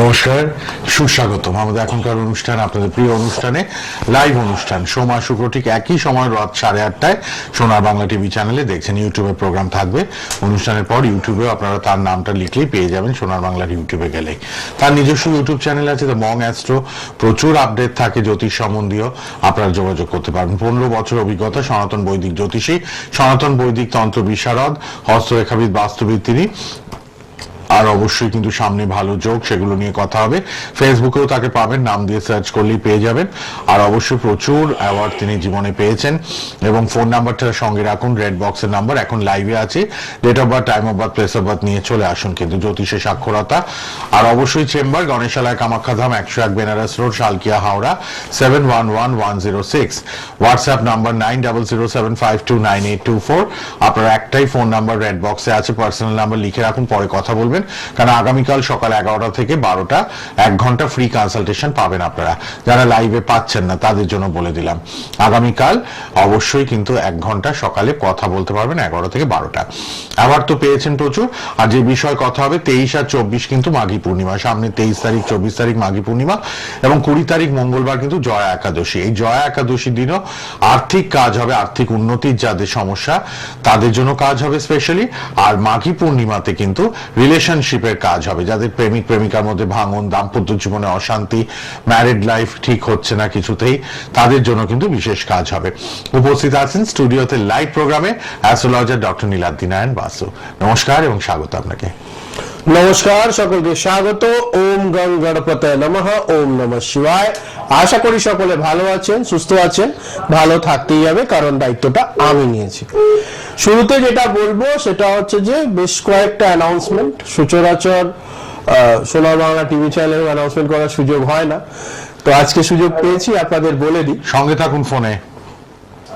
নমস্কার, সুস্বাগতম। আমাদের এখনকার অনুষ্ঠান, আপনাদের প্রিয় অনুষ্ঠানে লাইভ অনুষ্ঠান। সোমবার শুক্র ঠিক একই সময় রাত সাড়ে আটটায় সোনার বাংলা টিভি চ্যানেলে দেখছেন ইউটিউবে প্রোগ্রাম থাকবে। অনুষ্ঠানের পর ইউটিউবেও আপনারা তার নামটা লিখলেই পেয়ে যাবেন সোনার বাংলার ইউটিউবে গেলেই তার নিজস্ব ইউটিউব চ্যানেল আছে দ্য মং অ্যাস্ট্রো প্রচুর আপডেট থাকে জ্যোতিষ সম্বন্ধীয়। আপনারা যোগাযোগ করতে পারবেন। পনেরো বছর অভিজ্ঞতা, সনাতন বৈদিক জ্যোতিষী, সনাতন বৈদিক তন্ত্র বিশারদ, হস্তরেখাবিদ, বাস্তুবিদ তিনি। আর অবশ্যই কিন্তু সামনে ভালো যোগ, সেগুলো নিয়ে কথা হবে। ফেসবুকেও তাকে পাবেন, নাম দিয়ে সার্চ করলেই পেয়ে যাবেন। আর অবশ্যই প্রচুর অ্যাওয়ার্ড তিনি জীবনে পেয়েছেন। এবং ফোন নাম্বারটা সঙ্গে রাখুন রেড বক্সের নাম্বার এখন লাইভে আছে। Date of birth time of birth place of birth নিয়ে চলে আসুন কিন্তু জ্যোতিষে সাক্ষরতা। আর অবশ্যই চেম্বার গণেশালয়, কামাখ্যাধাম একশো এক Benares road Salkia, Howrah seven one one one zero six WhatsApp number nine double zero seven five two nine eight two four আপনার একটাই ফোন নাম্বার রেড বক্সে আছে পার্সোনাল নাম্বার লিখে রাখুন, পরে কথা বলবেন। কারণ আগামীকাল সকাল এগারোটা থেকে বারোটা এক ঘণ্টা ফ্রি কনসালটেশন পাবেন আপনারা। যারা লাইভে পাচ্ছেন না, তাদের জন্য বলে দিলাম। আগামীকাল অবশ্যই কিন্তু এক ঘণ্টা সকালে কথা বলতে পারবেন এগারো থেকে বারোটা। আবার তো পেয়েছেন প্রচুর। আর যে বিষয় কথা হবে, তেইশ আর চব্বিশ কিন্তু মাঘী পূর্ণিমা। সামনে তেইশ তারিখ, চব্বিশ তারিখ মাঘী পূর্ণিমা এবং কুড়ি তারিখ মঙ্গলবার কিন্তু জয়া একাদশী। এই জয়া একাদশীর দিনও আর্থিক কাজ হবে, আর্থিক উন্নতির যাদের সমস্যা, তাদের জন্য কাজ হবে স্পেশালি আর মাঘী পূর্ণিমাতে কিন্তু রিলেশনশিপের কাজ হবে। যাদের প্রেমিক, প্রেমিকার মধ্যে ভাঙন, দাম্পত্য জীবনে অশান্তি ম্যারিড লাইফ ঠিক হচ্ছে না কিছুতেই, তাদের জন্য কিন্তু বিশেষ কাজ হবে। উপস্থিত আছেন স্টুডিওতে লাইভ প্রোগ্রামে অ্যাস্ট্রোলজার ডক্টর নীলাদ্দি নারায়ণ বাসু। নমস্কার এবং স্বাগত আপনাকে। নমস্কার সকলকে স্বাগত। ওম গং গণপতে নমঃ ওম নমঃ শিবায়। আশা করি সকলে ভালো আছেন সুস্থ আছেন ভালো থাকতেই হবে কারণ দায়িত্বটা আমি নিয়েছি। শুরুতে যেটা বলব সেটা হচ্ছে যে বেশ কয়েকটা অ্যানাউন্সমেন্ট সচরাচর সোনার বাংলা টিভি চ্যানেলে অ্যানাউন্সমেন্ট করার সুযোগ হয় না। তো আজকে সুযোগ পেয়েছি আপনাদের বলে দিই। সঙ্গে থাকুন ফোনে।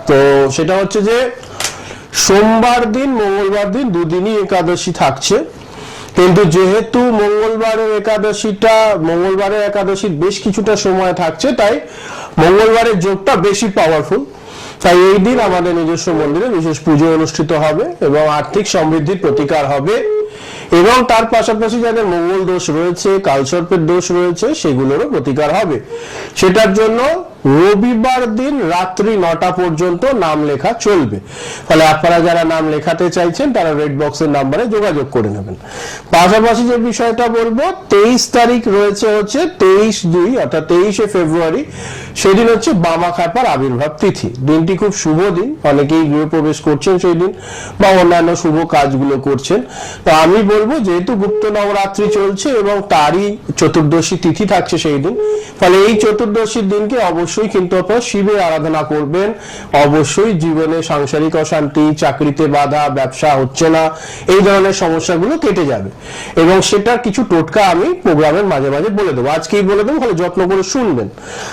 তো সেটা হচ্ছে যে সোমবার দিন মঙ্গলবার দিন দুদিনই একাদশী থাকছে। কিন্তু যেহেতু মঙ্গলবারের একাদশীটা, মঙ্গলবারের একাদশীর বেশ কিছুটা সময় থাকছে, তাই মঙ্গলবারের যোগটা বেশি পাওয়ারফুল তাই এই দিন আমাদের নিজস্ব মন্দিরে বিশেষ পুজো অনুষ্ঠিত হবে এবং আর্থিক সমৃদ্ধির প্রতিকার হবে। এবং তার পাশাপাশি যাদের মঙ্গল দোষ রয়েছে কালসর্পের দোষ রয়েছে, সেগুলোরও প্রতিকার হবে। সেটার জন্য রবিবার দিন রাত্রি নটা পর্যন্ত নাম লেখা চলবে। ফলে আপনারা যারা নাম লেখাতে চাইছেন, তারা রেড বক্সের নাম্বারে যোগাযোগ করে নেবেন। পাশাপাশি যে বিষয়টা বলব, তেইশ তারিখ রয়েছে হচ্ছে তেইশ দুই, অর্থাৎ তেইশে ফেব্রুয়ারি, সেদিন হচ্ছে বামা খাপার আবির্ভাব তিথি। দিনটি খুব শুভ দিন, অনেকেই গৃহপ্রবেশ করছেন সেই দিন বা অন্যান্য শুভ কাজগুলো করছেন। তো আমি বলব, যেহেতু গুপ্ত নবরাত্রি চলছে এবং তারই চতুর্দশী তিথি থাকছে সেই দিন, ফলে এই চতুর্দশীর দিনকে অবশ্যই কিন্তু আপনারা শিবের আরাধনা করবেন। অবশ্যই জীবনে সাংসারিক অশান্তি, চাকরিতে বাধা, ব্যবসা হচ্ছে না, এই ধরনের সমস্যাগুলো কেটে যাবে। এবং সেটার কিছু টোটকা আমি প্রোগ্রামের মাঝে মাঝে বলে দেবো। আজকেই বলে দেবো ফলে যত্ন করে শুনবেন।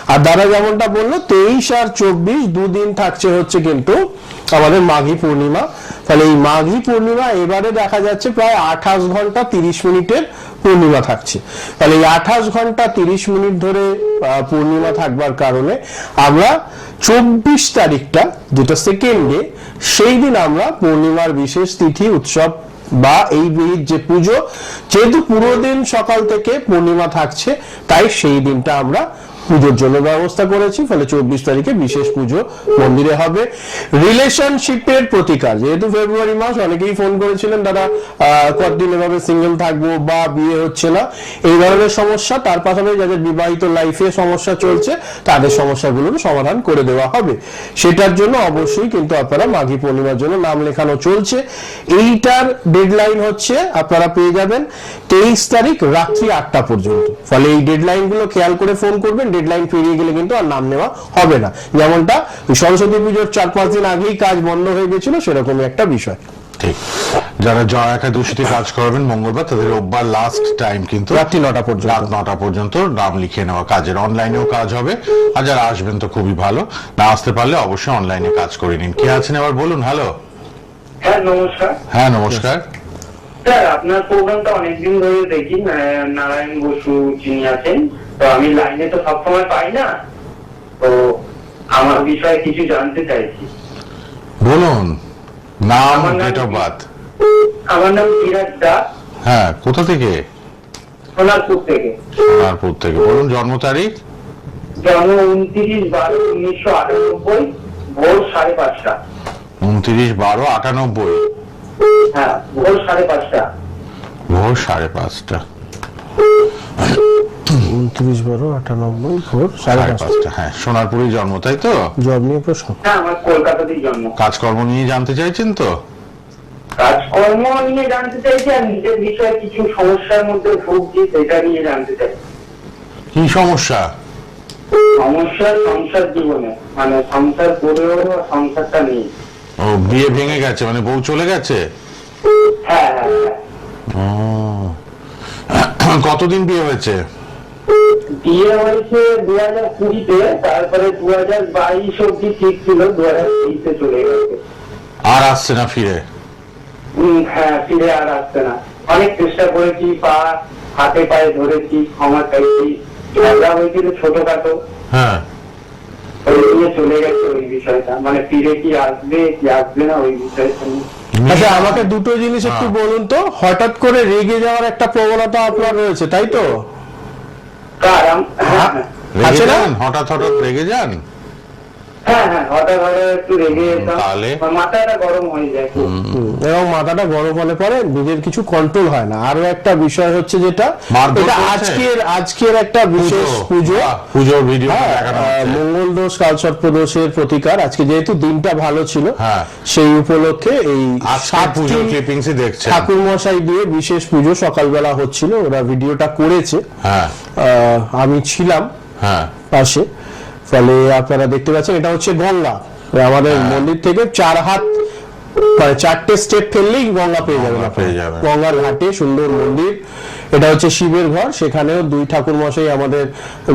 আর দাদা যেমনটা বলল, তেইশ আর চব্বিশ দুদিন থাকছে হচ্ছে কিন্তু আমাদের মাঘী পূর্ণিমা। ফলে এই মাঘী পূর্ণিমা এবারে দেখা যাচ্ছে প্রায় আঠাশ ঘণ্টা তিরিশ মিনিটের পূর্ণিমা থাকছে। তাহলে এই আঠাশ ঘণ্টা তিরিশ মিনিট ধরে পূর্ণিমা থাকবার কারণে আমরা চব্বিশ তারিখটা, যেটা সেকেন্ড ডে সেই দিন আমরা পূর্ণিমার বিশেষ তিথি, উৎসব বা এই বিহিত যে পুজো, যেহেতু পুরো দিন সকাল থেকে পূর্ণিমা থাকছে, তাই সেই দিনটা আমরা পুজোর জন্য ব্যবস্থা করেছি, ফলে চব্বিশ তারিখে বিশেষ পুজো মন্দিরে হবে। রিলেশনশিপের প্রতিকার, যেহেতু ফেব্রুয়ারি মাস, অনেকেই ফোন করেছিলেন, দাদা কতদিন এভাবে সিঙ্গেল থাকব বা বিয়ে হচ্ছে না? এই ধরনের সমস্যা, তার পাশাপাশি যাদের বিবাহিত লাইফে সমস্যা চলছে, তাদের সমস্যাগুলোর সমাধান করে দেওয়া হবে। সেটার জন্য অবশ্যই কিন্তু আপনারা মাঘী পূর্ণিমার জন্য নাম লেখানো চলছে। এইটার ডেডলাইন হচ্ছে, আপনারা পেয়ে যাবেন তেইশ তারিখ রাত্রি আটটা পর্যন্ত। ফলে এই ডেডলাইনগুলো খেয়াল করে ফোন করবেন। ডেডলাইন পেরিয়ে গেলে কিন্তু আর নাম নেওয়া হবে না। যেমনটা সরস্বতী পুজোর চার পাঁচ দিন আগেই কাজ বন্ধ হয়ে গেছিল সেরকমই একটা বিষয়। ঠিক। যারা জয়া একাদশীতে কাজ করবেন মঙ্গলবার তাদের রোববার লাস্ট টাইম কিন্তু রাত্রি নটা পর্যন্ত। রাত নটা পর্যন্ত নাম লিখে নেওয়া কাজের। অনলাইনেও কাজ হবে। আর যারা আসবেন তো খুবই ভালো। না আসতে পারলে অবশ্যই অনলাইনে কাজ করে নিন। কে আছেন এবার বলুন? হ্যালো হ্যাঁ নমস্কার। হ্যাঁ নমস্কার। স্যার আপনার প্রোগ্রামটা অনেকদিন ধরে দেখি। নারায়ণ বসু যিনি আছেন তো আমি লাইনে তো সবসময় পাই না। তো আমার বিষয়ে কিছু জানতে চাইছি। বলুন নাম ডেট অফ বার্থ আমার নাম ধীরাজ দাস হ্যাঁ কোথা থেকে? সোনারপুর থেকে। সোনারপুর থেকে। বলুন জন্ম তারিখ? জন্ম উনত্রিশ বারো উনিশশো আটানব্বই ভোর সাড়ে পাঁচটা। উনত্রিশ বারো আটানব্বই। হ্যাঁ ভোর সাড়ে পাঁচটা। ভোর সাড়ে পাঁচটা। উনত্রিশ বারো আটানব্বই ভোর সাড়ে পাঁচটা। হ্যাঁ সোনারপুরেই জন্ম তাই তো? জব নিয়ে প্রশ্ন। হ্যাঁ আমার কলকাতাতেই জন্ম। কাজকর্ম নিয়ে জানতে চাইছেন তো? কাজকর্ম নিয়ে জানতে চাইছি আর নিজের বিষয়ে কিছু সমস্যার মধ্যে ভুগছি সেটা নিয়ে জানতে চাই। কি সমস্যা? সমস্যা সংসার জীবনে। মানে সংসার করেও সংসারটা নেই। ও বিয়ে ভেঙে গেছে মানে বউ চলে গেছে? হ্যাঁ হ্যাঁ হ্যাঁ। কতদিন বিয়ে হয়েছে? বিয়ে হয়েছে দু হাজার কুড়িতে তারপরে দু হাজার বাইশ অব্দি ঠিক ছিল দু হাজার তেইশে চলে গেছে। আর আসছে না ফিরে? হ্যাঁ ফিরে আর আসছে না। অনেক চেষ্টা করেছি পা হাতে পায়ে ধরেছি ক্ষমা চাইছি। ঝগড়া হয়েছিল ছোটখাটো। হ্যাঁ। ওই নিয়ে চলে গেছে ওই বিষয়টা। মানে ফিরে কি আসবে কি আসবে না ওই বিষয়টা নিয়ে। আচ্ছা আমাকে দুটো জিনিস একটু হ্যাঁ। বলুন তো হঠাৎ করে রেগে যাওয়ার একটা প্রবণতা আপনার রয়েছে তাই তো? হঠাৎ হঠাৎ রেগে যান। এবং মাথাটা গরম হলে পরে নিজের কিছু কন্ট্রোল হয় না। আরও একটা বিষয় হচ্ছে যেটা মারধর এটা করছে? আজকের আজকের একটা বিশেষ পুজো। পুজোর ভিডিও দেখানো আহ, হচ্ছে মঙ্গল দোষ কালসর্প দোষের প্রতিকার। আজকে যেহেতু দিনটা ভালো ছিল হ্যাঁ। সেই উপলক্ষে এই ঠাকুর মশাই দিয়ে বিশেষ পুজো সকালবেলা হচ্ছিল ওরা ভিডিওটা করেছে। হ্যাঁ। আহ, আমি ছিলাম হ্যাঁ। পাশে। ফলে আপনারা দেখতে পাচ্ছেন এটা হচ্ছে গঙ্গা আমাদের হ্যাঁ। মন্দির থেকে চার হাত মানে চারটে স্টেপ ফেললেই গঙ্গা যাবেন। পেয়ে যাবেন। গঙ্গার ঘাটে সুন্দর মন্দির এটা হচ্ছে শিবের ঘর সেখানেও দুই ঠাকুর মশাই আমাদের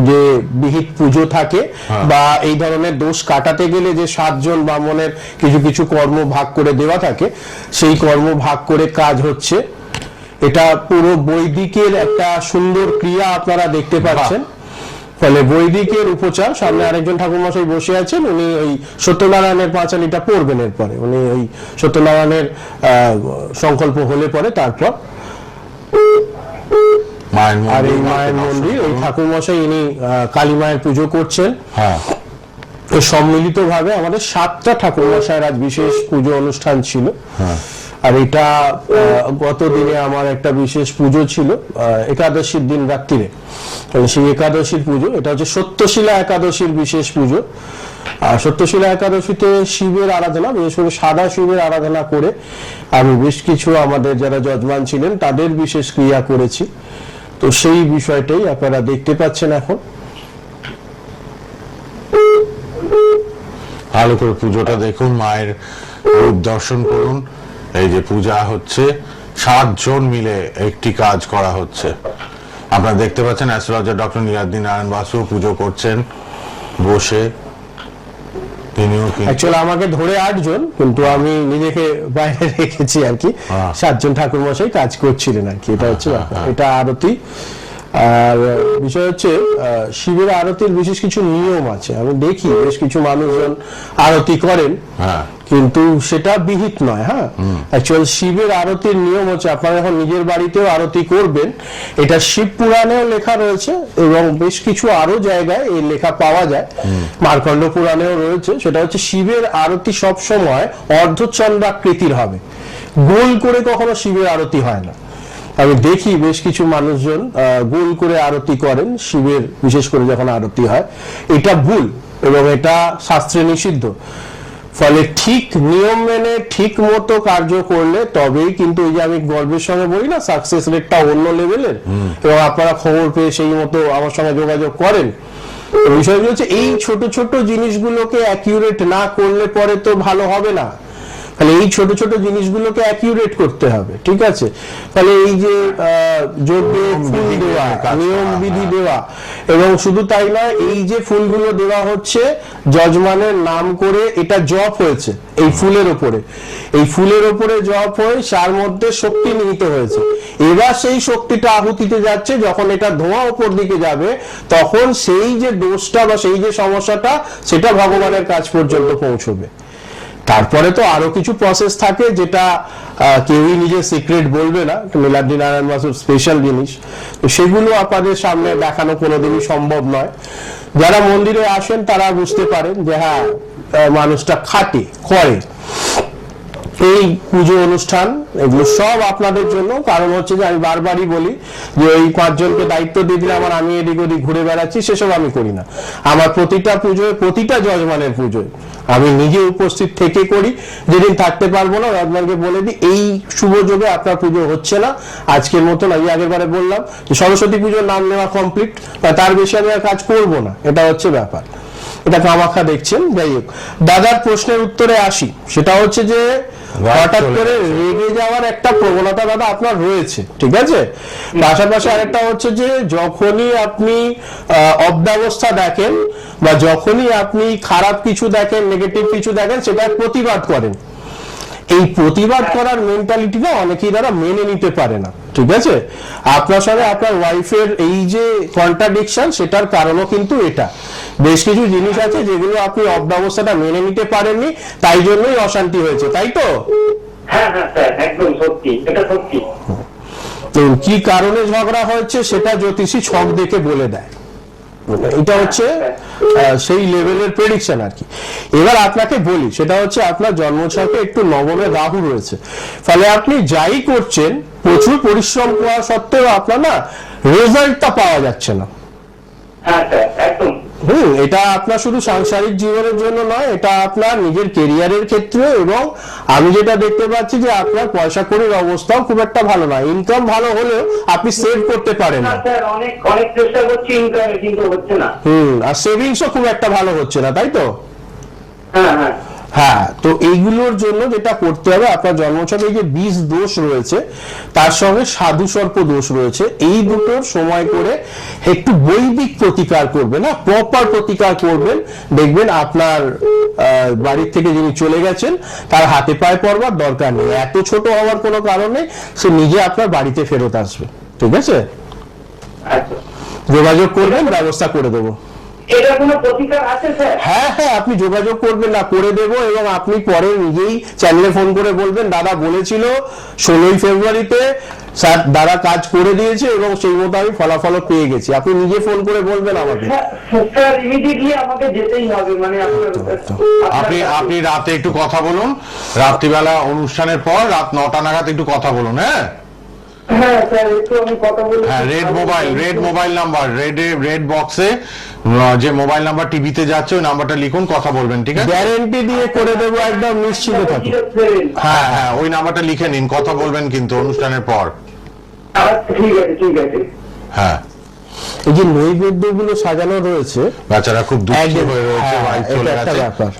যে বিহিত পুজো থাকে হ্যাঁ। বা এই ধরনের দোষ কাটাতে গেলে যে সাতজন ব্রাহ্মণের কিছু কিছু কর্ম ভাগ করে দেওয়া থাকে সেই কর্ম ভাগ করে কাজ হচ্ছে এটা পুরো বৈদিকের একটা সুন্দর ক্রিয়া আপনারা দেখতে পাচ্ছেন ফলে বৈদিকের উপচার সামনে আরেকজন ঠাকুরমশাই বসে আছেন উনি ওই সত্যনারায়ণের পাঁচালিটা পড়বেন এরপরে। উনি ওই সত্যনারায়ণের সংকল্প হলে পরে তারপর আর এই মায়ের মন্দির ওই ঠাকুরমশাই ইনি কালী মায়ের পুজো করছেন। হ্যাঁ। সম্মিলিতভাবে আমাদের সাতটা ঠাকুরমশাইয়ের আজ বিশেষ পুজো অনুষ্ঠান ছিল। আর এটা আহ, গত দিনে আমার একটা বিশেষ পুজো ছিল একাদশীর দিন রাত্রিরে। সেই একাদশীর পুজো এটা হচ্ছে সত্যশিলা একাদশীর বিশেষ পুজো। আর সত্যশিলা একাদশীতে শিবের আরাধনা বিশেষ করে সাদা শিবের আরাধনা করে আমি বেশ কিছু আমাদের যারা যজমান ছিলেন তাদের বিশেষ ক্রিয়া করেছি। তো সেই বিষয়টাই আপনারা দেখতে পাচ্ছেন এখন। ভালো করে পুজোটা দেখুন মায়ের রূপ দর্শন করুন। এই যে পূজা হচ্ছে সাতজন মিলে একটি কাজ করা হচ্ছে। আপনারা দেখতে পাচ্ছেন অ্যাস্ট্রোলজার ডক্টর নীলাদ্দিন নারায়ণ বাসু পুজো করছেন বসে। তিনিও অ্যাকচুয়ালি আমাকে ধরে আটজন কিন্তু আমি নিজেকে বাইরে রেখেছি আর কি। সাতজন ঠাকুর মশাই কাজ করছিলেন আর কি এটা হচ্ছে এটা আরতি। আর বিষয় হচ্ছে আহ, শিবের আরতির বিশেষ কিছু নিয়ম আছে। আমি দেখি বেশ কিছু মানুষজন আরতি করেন। হ্যাঁ। কিন্তু সেটা বিহিত নয় হ্যাঁ? অ্যাকচুয়াল শিবের আরতির নিয়ম হচ্ছে আপনারা যখন নিজের বাড়িতেও আরতি করবেন। এটা শিব পুরাণেও লেখা রয়েছে এবং বেশ কিছু আরও জায়গায় এই লেখা পাওয়া যায়। মার্কণ্ড পুরাণেও রয়েছে। সেটা হচ্ছে শিবের আরতি সব সময় অর্ধচন্দ্রাকৃতির হবে। গোল করে কখনো শিবের আরতি হয় না। আমি দেখি বেশ কিছু মানুষজন গোল করে আরতি করেন শিবের, বিশেষ করে যখন আরতি হয়। এটা ভুল এবং এটা শাস্ত্রে নিষিদ্ধ। ফলে ঠিক নিয়ম মেনে ঠিক মতো কার্য করলে তবেই কিন্তু ওই যে আমি গল্পের সঙ্গে বলি না সাকসেস রেটটা অন্য লেভেলের এবং আপনারা খবর পেয়ে সেই মতো আমার সঙ্গে যোগাযোগ করেন। তো বিষয়গুলো হচ্ছে এই ছোট ছোট জিনিসগুলোকে অ্যাকিউরেট না করলে পরে তো ভালো হবে না। তাহলে এই ছোট ছোট জিনিসগুলোকে অ্যাকিউরেট করতে হবে ঠিক আছে? তাহলে এই যে যজ্ঞে ফুল দেওয়া নিয়ম বিধি হ্যাঁ। দেওয়া। এবং শুধু তাই নয় এই যে ফুলগুলো দেওয়া হচ্ছে যজমানের নাম করে এটা জপ হয়েছে এই ফুলের ওপরে। এই ফুলের ওপরে জপ হয়ে তার মধ্যে শক্তি নিহিত হয়েছে। এবার সেই শক্তিটা আহুতিতে যাচ্ছে যখন এটা ধোঁয়া ওপর দিকে যাবে তখন সেই যে দোষটা বা সেই যে সমস্যাটা সেটা ভগবানের কাজ পর্যন্ত পৌঁছবে। তারপরে তো আরও কিছু প্রসেস থাকে যেটা কেউই নিজের সিক্রেট বলবে না। মিলাদ্দি নারায়ণ বাসুর স্পেশাল জিনিস। তো সেগুলো আপনাদের সামনে দেখানো কোনোদিনই সম্ভব নয়। যারা মন্দিরে আসেন তারা বুঝতে পারেন যে হ্যাঁ মানুষটা খাটে, করে। এই পুজো অনুষ্ঠান, এগুলো সব আপনাদের জন্য। কারণ হচ্ছে যে আমি বারবারই বলি যে এই পাঁচজনকে দায়িত্ব দিয়ে দিলে আমার আমি এদিক ওদিক ঘুরে বেড়াচ্ছি, সেসব আমি করি না। আমার প্রতিটা পুজোয়, প্রতিটা যজমানের পুজোয় আমি নিজে উপস্থিত থেকে করি। যেদিন থাকতে পারব না যজমানকে বলে দিই, এই শুভ যোগে আপনার পুজো হচ্ছে না। আজকের মতন আমি আগের বারে বললাম যে সরস্বতী পুজোর নাম নেওয়া কমপ্লিট তার বেশি আমি আর কাজ করব না। এটা হচ্ছে ব্যাপার। এটা কামাখা দেখছেন? যাই হোক। দাদার প্রশ্নের উত্তরে আসি। সেটা হচ্ছে যে হঠাৎ করে রেগে যাওয়ার একটা প্রবণতা দাদা আপনার রয়েছে ঠিক আছে? পাশাপাশি আরেকটা হচ্ছে যে যখনই আপনি অব্যবস্থা দেখেন বা যখনই আপনি খারাপ কিছু দেখেন নেগেটিভ কিছু দেখেন সেটা প্রতিবাদ করেন। এই প্রতিবাদ করার মেন্টালিটিটা অনেকেই দ্বারা মেনে নিতে পারে না ঠিক আছে? আপনার সঙ্গে আপনার ওয়াইফের এই যে কন্ট্রাডিকশন সেটার কারণও কিন্তু এটা। বেশ কিছু জিনিস আছে যেগুলো আপনি অব্যবস্থাটা মেনে নিতে পারেননি তাই জন্যই অশান্তি হয়েছে তাই তো? হ্যাঁ হ্যাঁ স্যার একদম সত্যি এটা সত্যি। তো কি কারণে ঝগড়া হয়েছে সেটা জ্যোতিষী ছক দেখে বলে দেয়। এটা হচ্ছে সেই লেভেলের প্রেডিকশন আর কি। এবার আপনাকে বলি সেটা হচ্ছে আপনার জন্মছকে একটু নবমে রাহু রয়েছে। ফলে আপনি যাই করছেন প্রচুর পরিশ্রম করা সত্ত্বেও আপনার না রেজাল্টটা পাওয়া যাচ্ছে না। হ্যাঁ স্যার একদম। হুম এটা আপনার শুধু সাংসারিক জীবনের জন্য নয় এটা আপনার নিজের কেরিয়ারের ক্ষেত্রে এবং আমি যেটা দেখতে পাচ্ছি যে আপনার পয়সা কড়ির অবস্থাও খুব একটা ভালো নয় ইনকাম ভালো হলেও আপনি সেভ করতে পারেন না। অনেক অনেক চেষ্টা করছি ইনকামে কিন্তু হচ্ছে না। হুম আর সেভিংসও খুব একটা ভালো হচ্ছে না তাই তো? হ্যাঁ হ্যাঁ। হ্যাঁ তো এইগুলোর জন্য যেটা করতে হবে আপনার জন্মছকে যে বীজ দোষ রয়েছে তার সঙ্গে সাধু সর্প দোষ রয়েছে এই দুটোর সময় করে একটু বৈদিক প্রতিকার করবেন না প্রপার প্রতিকার করবেন। দেখবেন আপনার বাড়ির থেকে যিনি চলে গেছেন তার হাতে পায়ে পড়বার দরকার নেই। এত ছোট হওয়ার কোনো কারণে সে নিজে আপনার বাড়িতে ফেরত আসবে। ঠিক আছে? আচ্ছা। যোগাযোগ করবেন ব্যবস্থা করে দেবো। এটা কোনো প্রতিকার আছে স্যার? হ্যাঁ হ্যাঁ আপনি যোগাযোগ করবেন না করে দেবো এবং আপনি পরে নিজেই চ্যানেলে ফোন করে বলবেন দাদা বলেছিল ষোলোই ফেব্রুয়ারিতে স্যার দাদা কাজ করে দিয়েছে এবং সেই মতো আমি ফলাফল পেয়ে গেছি। আপনি নিজে ফোন করে বলবেন আমাকে। স্যার, স্যার ইমিডিয়েটলি আমাকে যেতেই হবে মানে আপনি আপনি রাতে একটু কথা বলুন রাত্রিবেলা অনুষ্ঠানের পর রাত নটা নাগাদ একটু কথা বলুন হ্যাঁ? হ্যাঁ স্যার একটু আমি কথা বলি। হ্যাঁ red mobile red mobile number red red বক্সে যে মোবাইল নাম্বার টিভিতে যাচ্ছে ওই নাম্বারটা লিখুন কথা বলবেন ঠিক আছে? গ্যারেন্টি দিয়ে করে দেবো একদম নিশ্চিত থাকুন হ্যাঁ হ্যাঁ ওই নাম্বারটা লিখে নিন কথা বলবেন কিন্তু অনুষ্ঠানের পর। আচ্ছা ঠিক আছে ঠিক আছে। হ্যাঁ। এই যে নৈবেদ্যগুলো সাজানো রয়েছে বাচ্চারা খুব দুঃখী হয়ে রয়েছে হ্যাঁ, চলে গেছে।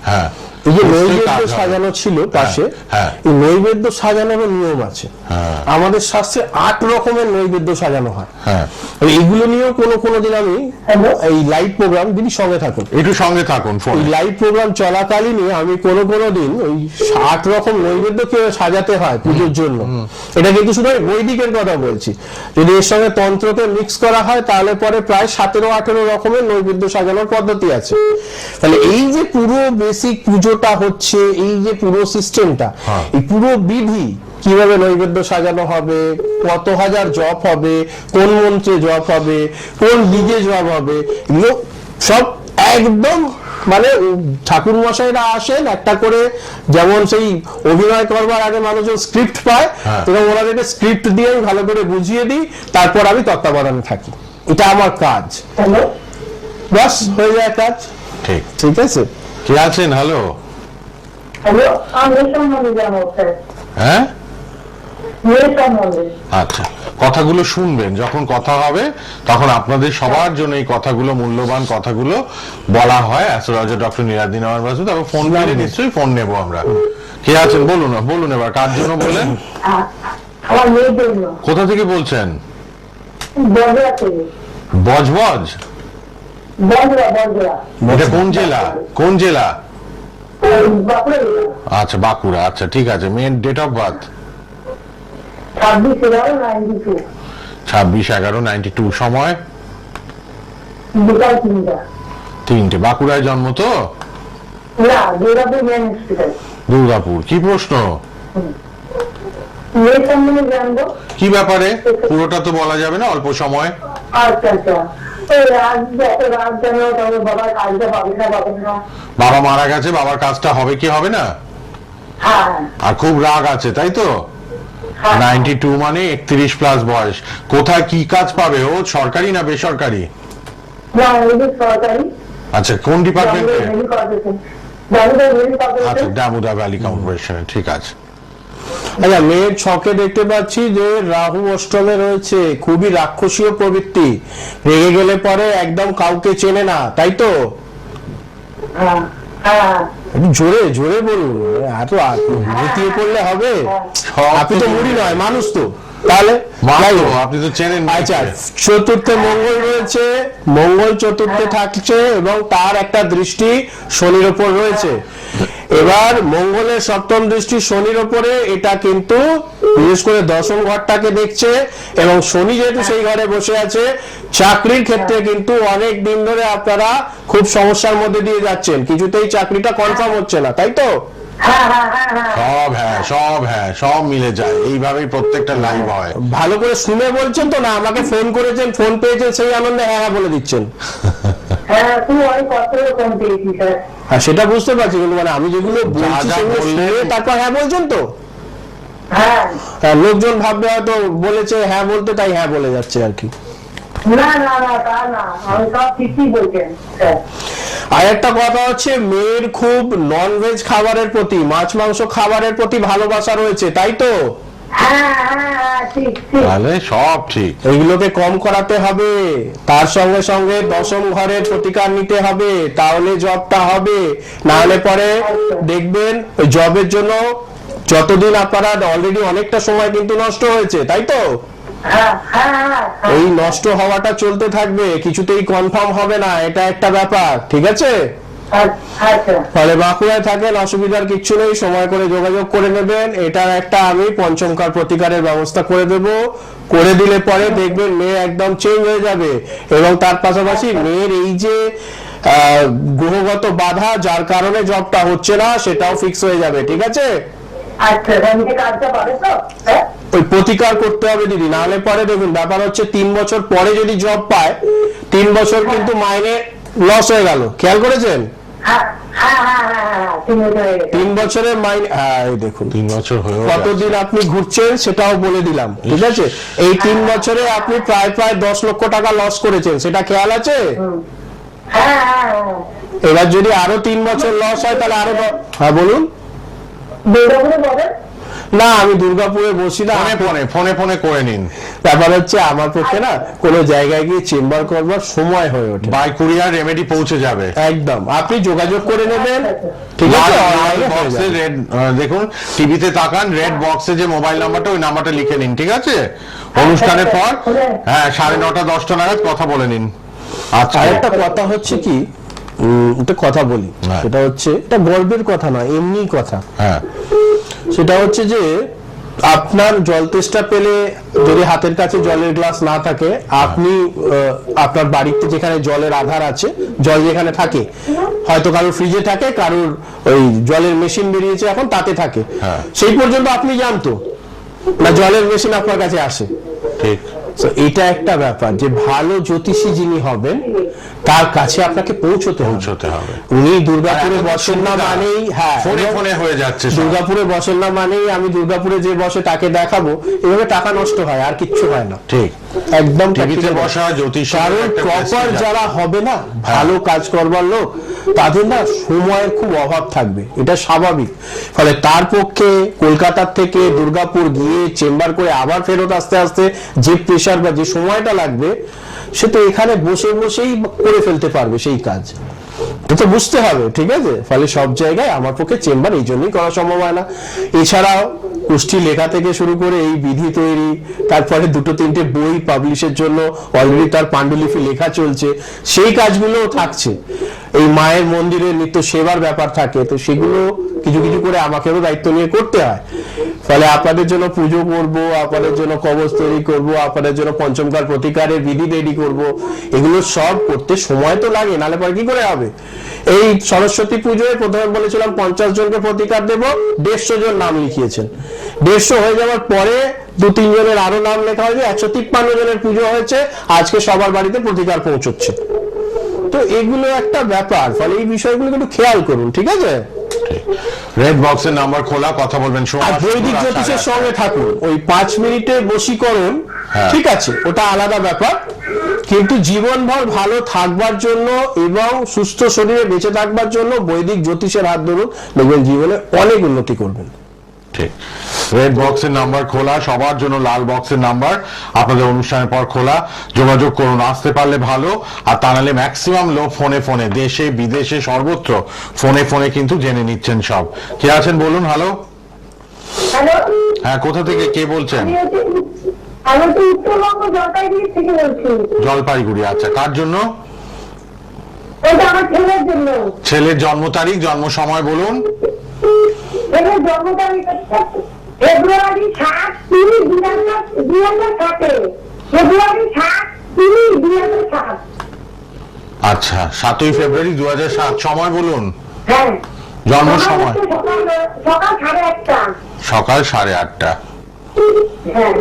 হ্যাঁ। এই যে নৈবেদ্য সাজানো ছিল পাশে হ্যাঁ। এই নৈবেদ্য সাজানোরও নিয়ম আছে। হ্যাঁ। আমাদের শাস্ত্রে আট রকমের নৈবেদ্য সাজানো হয়। হ্যাঁ। এইগুলো নিয়েও কোনো কোনো দিন আমি এই লাইভ প্রোগ্রাম দিন সঙ্গে থাকুন। একটু সঙ্গে থাকুন এই লাইভ প্রোগ্রাম চলাকালীনই আমি কোনো কোনো দিন ওই আট রকম নৈবেদ্য কীভাবে সাজাতে হয় পুজোর জন্য। এটা কিন্তু শুধু বৈদিকের কথা বলছি। যদি এর সঙ্গে তন্ত্রকে মিক্স করা হয় তাহলে পরে প্রায় সতেরো আঠেরো রকমের নৈবেদ্য সাজানোর পদ্ধতি আছে। তাহলে এই যে পুরো বেসিক পুজোটা হচ্ছে এই যে পুরো সিস্টেমটা হ্যাঁ। এই পুরো বিধি কীভাবে নৈবেদ্য সাজানো হবে কত হাজার জপ হবে কোন মন্ত্রে জপ হবে কোন দিকে জপ হবে এগুলো সব একদম মানে ঠাকুর মশাইরা আসেন একটা করে যেমন সেই অভিনয় করবার আগে মানুষজন স্ক্রিপ্ট পায় হ্যাঁ। এবং ওনাদেরকে স্ক্রিপ্ট দিয়ে আমি ভালো করে বুঝিয়ে দিই তারপর আমি তত্ত্বাবধানে থাকি। এটা আমার কাজ। বাস হয়ে যায় কাজ। ঠিক। ঠিক আছে? কে আছেন? হ্যালো হ্যাঁ? আচ্ছা কথাগুলো শুনবেন। যখন কথা হবে তখন আপনাদের সবার জন্য এই কথাগুলো মূল্যবান কথাগুলো বলা হয়। অ্যাস্ট্রোলজার ডক্টর নিরাদিন আমার বাসু তারপর ফোন করে নিশ্চয়ই ফোন নেব আমরা। কে আছেন? বলুন বলুন এবার কার জন্য বলেন? কোথা থেকে বলছেন? বজবজ? এটা কোন জেলা? কোন জেলা? আচ্ছা বাঁকুড়া। আচ্ছা ঠিক আছে। মেন ডেট অফ বার্থ ছাব্বিশ এগারো নাইনটি টু। সময়? তিনটে। বাঁকুড়ায় জন্ম তো? দুর্গাপুর কি প্রশ্ন? মেয়ের কি ব্যাপারে? পুরোটা তো বলা যাবে না অল্প সময়। আচ্ছা আচ্ছা। বাবা মারা গেছে বাবার কাজটা হবে কি হবে না? হ্যাঁ। আর খুব রাগ আছে তাই তো? হ্যাঁ। নাইনটি টু মানে একত্রিশ প্লাস বয়স। কোথায় কি কাজ পাবে? ও সরকারি না বেসরকারি? আচ্ছা কোন ডিপার্টমেন্টে আচ্ছা ডামুদা ভ্যালি কর্পোরেশনে ঠিক আছে। আচ্ছা মেয়ের ছকে দেখতে পাচ্ছি যে রাহু অষ্টমে রয়েছে। খুবই রাক্ষসীয় প্রবৃত্তি। রেগে গেলে পরে একদম কাউকে চেনে না তাই তো? হ্যাঁ হ্যাঁ জোরে জোরে বলুন। এত ভুতিয়ে পড়লে হবে? সব আপনি তো মুড়ি নয় মানুষ তো। তাহলে আপনি তো চেনেন আচ্ছা মেয়েকে। চতুর্থে মঙ্গল রয়েছে মঙ্গল চতুর্থে থাকছে এবং তার একটা দৃষ্টি শনির ওপর রয়েছে। এবার মঙ্গলের সপ্তম দৃষ্টি শনির ওপরে এটা কিন্তু বিশেষ করে দশম ঘরটাকে দেখছে এবং শনি যেহেতু সেই ঘরে বসে আছে চাকরির ক্ষেত্রে কিন্তু অনেক দিন ধরে আপনারা খুব সমস্যার মধ্যে দিয়ে যাচ্ছেন। কিছুতেই চাকরিটা কনফার্ম হচ্ছে না তাই তো? সব হ্যাঁ সব হ্যাঁ সব মিলে যায়। এইভাবেই প্রত্যেকটা লাইভ হয়। ভালো করে শুনে বলছেন তো না আমাকে ফোন করেছেন ফোন পেয়েছেন সেই আনন্দে হ্যাঁ হ্যাঁ বলে দিচ্ছেন। হ্যাঁ হ্যাঁ সেটা বুঝতে পারছি কিন্তু মানে আমি যেগুলো বলছি তারপর হ্যাঁ বলছেন তো? হ্যাঁ। হ্যাঁ লোকজন ভাববে হয়তো বলেছে হ্যাঁ বলতে তাই হ্যাঁ বলে যাচ্ছে আর কি। না না না তা না। আমি সব ঠিকই বলছেন স্যার। আর একটা কথা হচ্ছে মেয়ের খুব নন ভেজ খাবারের প্রতি মাছ মাংস খাবারের প্রতি ভালোবাসা রয়েছে তাই তো? হ্যাঁ হ্যাঁ হ্যাঁ ঠিক ঠিক। তাহলে সব ঠিক। এইগুলোকে কম করাতে হবে তার সঙ্গে সঙ্গে দশম ঘরের প্রতিকার নিতে হবে তাহলে জবটা হবে। না হলে পরে দেখবেন জবের জন্য যতদিন আপনারা অলরেডি অনেকটা সময় কিন্তু নষ্ট হয়েছে তাই তো? এই নষ্ট হওয়াটা চলতে থাকবে, কিছুতেই কনফার্ম হবে না, এটা একটা ব্যাপার, ঠিক আছে? ফলে বাঁকুড়ায় থাকেন, অসুবিধার কিচ্ছু নেই, সময় করে যোগাযোগ করে নেবেন, এটার একটা আমি পঞ্চমকার প্রতিকারের ব্যবস্থা করে দেব। করে দিলে পরে দেখবেন মেয়ে একদম চেঞ্জ হয়ে যাবে, এবং তার পাশাপাশি মেয়ের এই যে গ্রহগত বাধা, যার কারণে জবটা হচ্ছে না, সেটাও ফিক্স হয়ে যাবে, ঠিক আছে? আচ্ছা কাজটা পাবে তো? হ্যাঁ? ওই প্রতিকার করতে হবে দিদি নাহলে পরে দেখুন ব্যাপার হচ্ছে তিন বছর পরে যদি জব পায় তিন বছর কিন্তু মাইনে লস হয়ে গেল। খেয়াল করেছেন? হ্যাঁ হ্যাঁ হ্যাঁ তিন বছর গেছে। তিন বছরের মাইনে দেখুন। তিন বছর। কতদিন আপনি ঘুরছেন সেটাও বলে দিলাম ঠিক আছে? এই তিন বছরে আপনি প্রায় প্রায় দশ লক্ষ টাকা লস করেছেন সেটা খেয়াল আছে? হ্যাঁ হ্যাঁ হ্যাঁ এবার যদি আরও তিন বছর লস হয় তাহলে আরও হ্যাঁ বলুন। না আমি দুর্গাপুরে বসি না। ফোনে ফোনে ফোনে ফোনে করে নিন। ব্যাপার হচ্ছে আমার পক্ষে না কোনো জায়গায় গিয়ে চেম্বার করবার সময় হয়ে ওঠে বাই কুরিয়ার রেমেডি পৌঁছে যাবে। একদম। আপনি যোগাযোগ করে নেবেন। ঠিক আছে? অনলাইনে বক্সে রেড দেখুন টিভিতে তাকান রেড বক্সে যে মোবাইল নাম্বারটা ওই নাম্বারটা লিখে নিন ঠিক আছে? অনুষ্ঠানের পর হ্যাঁ সাড়ে নটা দশটা নাগাদ কথা বলে নিন। আচ্ছা আরেকটা কথা হচ্ছে কি উম, একটা কথা বলি। হ্যাঁ। সেটা হচ্ছে এটা গর্বের কথা না এমনি কথা। হ্যাঁ। সেটা হচ্ছে যে আপনার জল তেষ্টা পেলে যদি হাতের কাছে জলের গ্লাস না থাকে আপনি আপনার বাড়িতে যেখানে জলের আধার আছে জল যেখানে থাকে হয়তো কারোর ফ্রিজে থাকে কারোর ওই জলের মেশিন বেরিয়েছে এখন তাতে থাকে। হ্যাঁ। সেই পর্যন্ত আপনি জানতো না জলের মেশিন আপনার কাছে আসে। ঠিক। তো এটা একটা ব্যাপার যে ভালো জ্যোতিষী যিনি হবেন তার কাছে আপনাকে পৌঁছতে পৌঁছতে হবে। উনি দুর্গাপুরে বসেন না মানেই হ্যাঁ ফোনে ফোনে হয়ে যাচ্ছে। দুর্গাপুরে বসেন না মানেই আমি দুর্গাপুরে যে বসে তাকে দেখাবো এভাবে টাকা নষ্ট হয় আর কিচ্ছু হয় না। ঠিক। একদম টিভিতে বসা জ্যোতিষ কারণ প্রপার যারা হবে না ভালো কাজ করবার লোক তাদের না সময়ের খুব অভাব থাকবে। এটা স্বাভাবিক। ফলে তার পক্ষে কলকাতার থেকে দুর্গাপুর গিয়ে চেম্বার করে আবার ফেরত আস্তে আস্তে যে প্রেশার বা যে সময়টা লাগবে সে তো এখানে বসে বসেই করে ফেলতে পারবে সেই কাজ। এটা বুঝতে হবে, ঠিক আছে? ফলে সব জায়গায় আমার পক্ষে চেম্বার এই জন্যই করা সম্ভব হয় না। এছাড়াও, কুষ্টি লেখা থেকে শুরু করে এই বিধি তৈরি, তারপরে দুটো তিনটে বই পাবলিশের জন্য অলরেডি তার পাণ্ডুলিপি লেখা চলছে, সেই কাজগুলোও থাকছে। এই মায়ের মন্দিরের নিত্য সেবার ব্যাপার থাকে, তো সেগুলো কিছু কিছু করে আমাকেও দায়িত্ব নিয়ে করতে হয়। ফলে আপনাদের জন্য পুজো করব, আপনাদের জন্য কবচ তৈরি করব, আপনাদের জন্য পঞ্চমকার প্রতিকারের বিধি রেডি করব, এগুলো সব করতে সময় তো লাগে নালে পরে কি করে হবে? এই সরস্বতী পুজোয় প্রথমে বলেছিলাম পঞ্চাশ জনকে প্রতিকার দেব, দেড়শো জন নাম লিখিয়েছেন। দেড়শো হয়ে যাওয়ার পরে দু তিনজনের আরও নাম লেখা হয়েছে, একশো তিপ্পান্ন জনের পুজো হয়েছে, আজকে সবার বাড়িতে প্রতিকার পৌঁছচ্ছে। তো এগুলো একটা ব্যাপার, ফলে এই বিষয়গুলো একটু খেয়াল করুন, ঠিক আছে? রেড বক্সের নাম্বার খোলা কথা বলবেন সময় আর বৈদিক জ্যোতিষের সঙ্গে থাকুন। ওই পাঁচ মিনিটে বশীকরণ হ্যাঁ। ঠিক আছে ওটা আলাদা ব্যাপার। কিন্তু জীবনভর ভালো থাকবার জন্য এবং সুস্থ শরীরে বেঁচে থাকবার জন্য বৈদিক জ্যোতিষের হাত ধরুন দেখবেন জীবনে অনেক উন্নতি করবেন। ঠিক। রেড বক্সের নাম্বার খোলা সবার জন্য লাল বক্সের নাম্বার আপনাদের অনুষ্ঠানের পর খোলা যোগাযোগ করুন আসতে পারলে ভালো। আর তা নাহলে ম্যাক্সিমাম লোক ফোনে ফোনে দেশে বিদেশে সর্বত্র ফোনে ফোনে কিন্তু জেনে নিচ্ছেন সব। কে আছেন বলুন হ্যালো হ্যাঁ কোথা থেকে কে বলছেন? জলপাইগুড়ি থেকে বলছি। জলপাইগুড়ি আচ্ছা কার জন্য। ছেলের জন্ম তারিখ জন্ম সময় বলুন। ছেলের জন্ম তারিখ ফেব্রুয়ারি সাত তিন দুই হাজার দুই হাজার সাতে ফেব্রুয়ারি সাত তিন দুই হাজার সাত আচ্ছা সাতই ফেব্রুয়ারি দু হাজার সাত সময় বলুন। হ্যাঁ। জন্ম সময়। সকাল সাড়ে আটটা। সকাল সাড়ে আটটা। হ্যাঁ।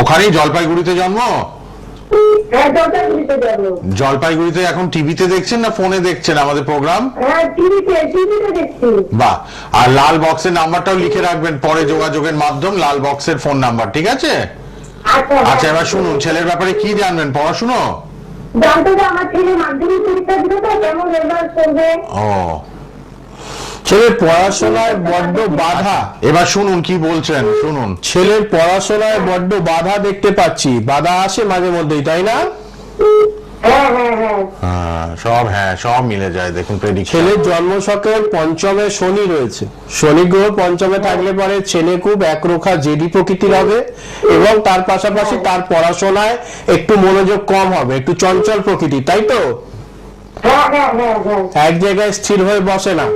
ওখানেই জলপাইগুড়িতে জন্ম? জলপাইগুড়িতে এখন টিভিতে দেখছেন না ফোনে দেখছেন আমাদের প্রোগ্রাম? হ্যাঁ বাহ আর লাল বক্সের নাম্বারটাও লিখে রাখবেন পরে যোগাযোগের মাধ্যম লাল বক্সের ফোন নাম্বার ঠিক আছে? আচ্ছা আচ্ছা। এবার শুনুন ছেলের ব্যাপারে কি জানবেন? পড়াশুনো? জানতো যে আমার ছেলে মাধ্যমিক পরীক্ষা দিতে কেমন রেজাল্ট করবে? ও ছেলের পড়াশোনায় বড্ড বাধা। এবার শুনুন কি বলছেন শুনুন। ছেলের পড়াশোনায় বড্ড বাধা দেখতে পাচ্ছি। বাধা আসে মাঝে মধ্যেই তাই না? হ্যাঁ হ্যাঁ হ্যাঁ। সব হ্যাঁ সব মিলে যায় দেখুন প্রেডিকশন ছেলের জন্মছকের পঞ্চমে শনি রয়েছে। শনি গ্রহ পঞ্চমে থাকলে পরে ছেলে খুব একরোখা জেডি প্রকৃতির হবে এবং তার পাশাপাশি তার পড়াশোনায় একটু মনোযোগ কম হবে একটু চঞ্চল প্রকৃতি তাই তো? হ্যাঁ হ্যাঁ হ্যাঁ হ্যাঁ। এক জায়গায় স্থির হয়ে বসে না।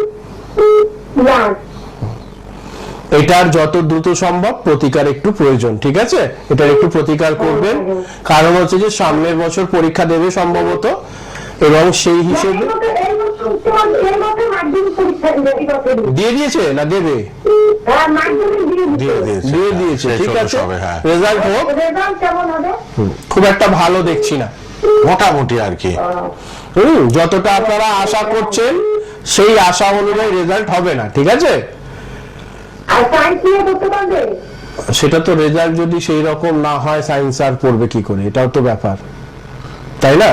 এটার যত দ্রুত সম্ভব প্রতিকার একটু প্রয়োজন ঠিক আছে? এটার একটু প্রতিকার করবেন। কারণ হচ্ছে যে সামনের বছর পরীক্ষা দেবে সম্ভবত এবং সেই হিসেবে। দিয়ে দিয়েছে না দেবে? হ্যাঁ দিয়ে দিয়ে দিয়েছে দিয়ে দিয়েছে শেষ ঠিক আছে? হ্যাঁ। রেজাল্ট হোক। খুব একটা ভালো দেখছি না। মোটামুটি আর কি। হুম যতটা আপনারা আশা করছেন সেই আশা অনুযায়ী রেজাল্ট হবে না ঠিক আছে? সেটা তো রেজাল্ট যদি সেই রকম না হয় সায়েন্স আর পড়বে কি করে? এটাও তো ব্যাপার। তাই না?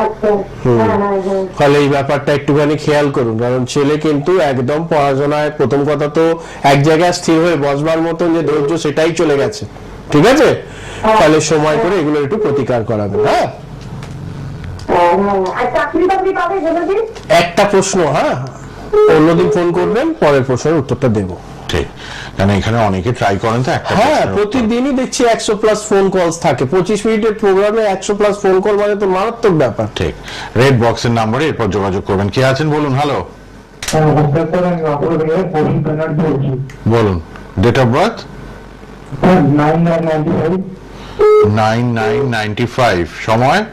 আচ্ছা। হ্যাঁ হ্যাঁ হ্যাঁ। ফলে এই ব্যাপারটা একটুখানি খেয়াল করুন কারণ ছেলে কিন্তু একদম পড়াশোনায় প্রথম কথা তো এক জায়গায় স্থির হয়ে বসবার মতন যে ধৈর্য সেটাই চলে গেছে ঠিক আছে? ফলে সময় করে এগুলো একটু প্রতিকার করাবেন হ্যাঁ হ্যাঁ, হ্যাঁ। আর চাকরি বাকরি পাবে কোনোদিন একটা প্রশ্ন হ্যাঁ? অন্যদিন ফোন করবেন পরের প্রশ্নের উত্তরটা দেবো। ঠিক। কারণ এখানে অনেকে ট্রাই করেন তো একটা হ্যাঁ প্রতিদিনই দেখছি একশো প্লাস ফোন কলস থাকে। পঁচিশ মিনিটের প্রোগ্রামে একশো প্লাস ফোন কল মানে তো মারাত্মক ব্যাপার। ঠিক। রেড বক্সের নাম্বারে এরপর যোগাযোগ করবেন। কে আছেন? বলুন হ্যালো বলুন। Date of birth nine nine ninety five সময়?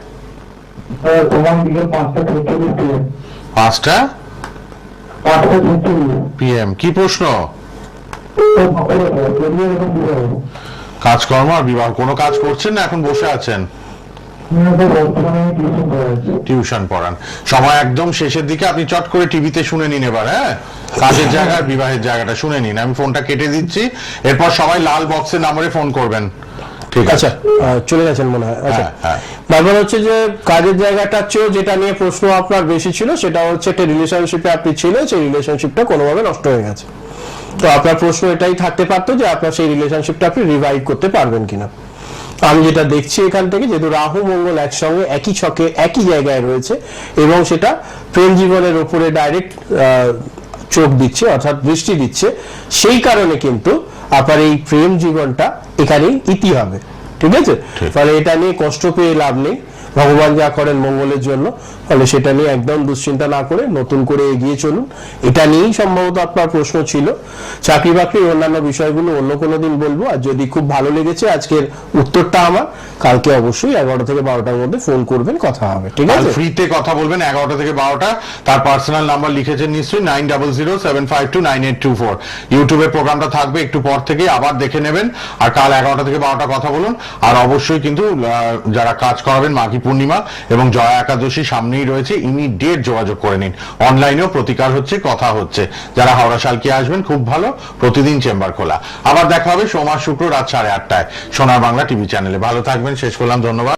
পাঁচটা পিএম পাঁচটা? পিএম কি প্রশ্ন? কাজকর্ম আর বিবাহ কোনো কাজ করছেন না এখন বসে আছেন? টিউশন পড়ান। সময় একদম শেষের দিকে আপনি চট করে টিভিতে শুনে নিন এবার হ্যাঁ? কাজের জায়গা আর বিবাহের জায়গাটা শুনে নিন। আমি ফোনটা কেটে দিচ্ছি। এরপর সবাই লাল বক্সের নাম্বারে ফোন করবেন। ঠিক আচ্ছা চলে গেছেন মনে হয়। আচ্ছা। হ্যাঁ, হ্যাঁ। ব্যাপার হচ্ছে যে কাজের জায়গাটার চেয়েও যেটা নিয়ে প্রশ্ন আপনার বেশি ছিল সেটা হচ্ছে একটা রিলেশনশিপে আপনি ছিলেন সেই রিলেশনশিপটা কোনোভাবে নষ্ট হয়ে গেছে। তো আপনার প্রশ্ন এটাই থাকতে পারতো যে আপনার সেই রিলেশনশিপটা আপনি রিভাইভ করতে পারবেন কিনা। আমি যেটা দেখছি এখান থেকে যেহেতু রাহু মঙ্গল একসঙ্গে একই ছকে একই জায়গায় রয়েছে এবং সেটা প্রেম জীবনের উপরে ডাইরেক্ট চোখ দিচ্ছে অর্থাৎ দৃষ্টি দিচ্ছে সেই কারণে কিন্তু আপনার এই প্রেম জীবনটা এখানেই ইতি হবে। ঠিক আছে। ফলে এটা নিয়ে কষ্ট পেয়ে লাভ নেই। ভগবান যা করেন মঙ্গলের জন্য ফলে সেটা নিয়ে একদম দুশ্চিন্তা না করে নতুন করে এগিয়ে চলুন। এটা নিয়েই সম্ভবত আপনার প্রশ্ন ছিল। চাকরি বাকরি অন্যান্য বিষয়গুলো অন্য কোনো দিন বলব। আর যদি খুব ভালো লেগেছে আজকের উত্তরটা আমার কালকে অবশ্যই এগারোটা থেকে বারোটার মধ্যে ফোন করবেন কথা হবে ঠিক আছে? ফ্রিতে কথা বলবেন এগারোটা থেকে বারোটা। তার পার্সোনাল নাম্বার লিখেছেন নিশ্চয়ই nine double zero seven five two nine eight two four ইউটিউবে প্রোগ্রামটা থাকবে একটু পর থেকে আবার দেখে নেবেন। আর কাল এগারোটা থেকে বারোটা কথা বলুন। আর অবশ্যই কিন্তু যারা কাজ করাবেন মাঘী পূর্ণিমা এবং জয়া একাদশী সামনেই রয়েছে। ইমিডিয়েট যোগাযোগ করে নিন। অনলাইনেও প্রতিকার হচ্ছে, কথা হচ্ছে। যারা হাওড়া শালকে আসবেন, খুব ভালো। প্রতিদিন চেম্বার খোলা। আবার দেখা হবে সোমার শুক্র রাত সাড়ে আটটায়। সোনার বাংলা টিভি চ্যানেলে। ভালো থাকবেন, শেষ করলাম, ধন্যবাদ।